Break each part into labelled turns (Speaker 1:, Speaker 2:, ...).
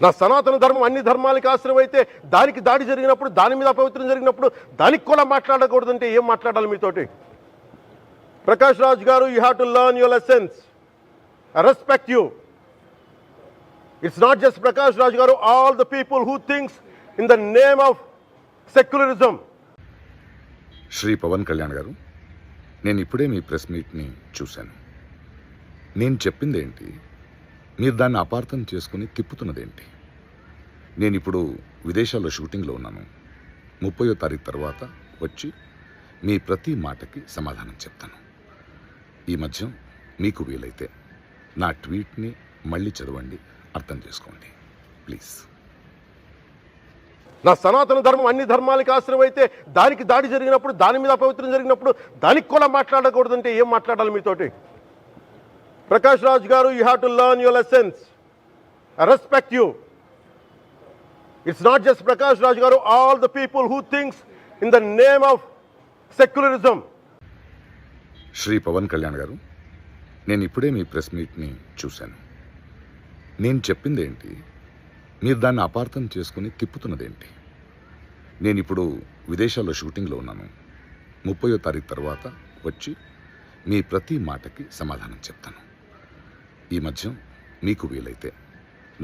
Speaker 1: నా సనాతన ధర్మం అన్ని ధర్మాలకి ఆశ్రయం అయితే దానికి దాడి జరిగినప్పుడు దాని మీద అపవిత్రం జరిగినప్పుడు దానికి కూడా మాట్లాడకూడదంటే ఏం మాట్లాడాలి మీతోటి? Prakash Raj garu you have to learn your lessons I respect you it's not just Prakash Raj garu all the people who things in the name of secularism
Speaker 2: Shri Pavan Kalyan garu నేను ఇప్పుడే మీ press మీట్ని చూశాను. నేను చెప్పింది ఏంటి మీరు దాన్ని అపార్థం చేసుకుని తిప్పుతున్నదేంటి? నేను ఇప్పుడు విదేశాల్లో షూటింగ్లో ఉన్నాను. ముప్పయో తారీఖు తర్వాత వచ్చి మీ ప్రతి మాటకి సమాధానం చెప్తాను. ఈ మధ్య మీకు వీలైతే నా ట్వీట్ని మళ్ళీ చదవండి అర్థం చేసుకోండి. ప్లీజ్.
Speaker 1: నా సనాతన ధర్మం అన్ని ధర్మాలకి ఆశ్రయం అయితే దానికి దాడి జరిగినప్పుడు దాని మీద అపవిత్రం జరిగినప్పుడు దానికి కూడా మాట్లాడకూడదంటే ఏం మాట్లాడాలి మీతోటి? Prakash Raj garu you have to learn your lessons respect you it's not just Prakash Raj garu all the people who things in the name of secularism
Speaker 2: Shri Pavan Kalyan garu నేను ఇప్పుడే మీ press మీట్ని చూశాను. నేను చెప్పింది ఏంటి? మీరు దాన్ని అపార్థం చేసుకుని తిప్పుతున్నదేంటి? నేను ఇప్పుడు విదేశాల్లో షూటింగ్లో ఉన్నాను. ముప్పయో తారీఖు తర్వాత వచ్చి మీ ప్రతి మాటకి సమాధానం చెప్తాను. ఈ మధ్య మీకు వీలైతే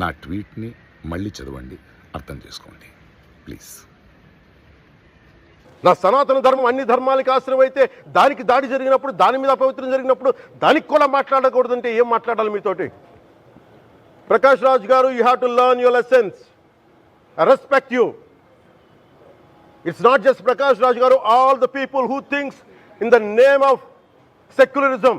Speaker 2: నా ట్వీట్ని మళ్ళీ చదవండి అర్థం చేసుకోండి. ప్లీజ్.
Speaker 1: నా సనాతన ధర్మం అన్ని ధర్మాలకి ఆశ్రయం అయితే దానికి దాడి జరిగినప్పుడు దాని మీద అపవిత్రం జరిగినప్పుడు దానికి కూడా మాట్లాడకూడదంటే ఏం మాట్లాడాలి మీతోటి? Prakash Raj garu you have to learn your lessons respect you it's not just Prakash Raj garu all the people who things in the name of secularism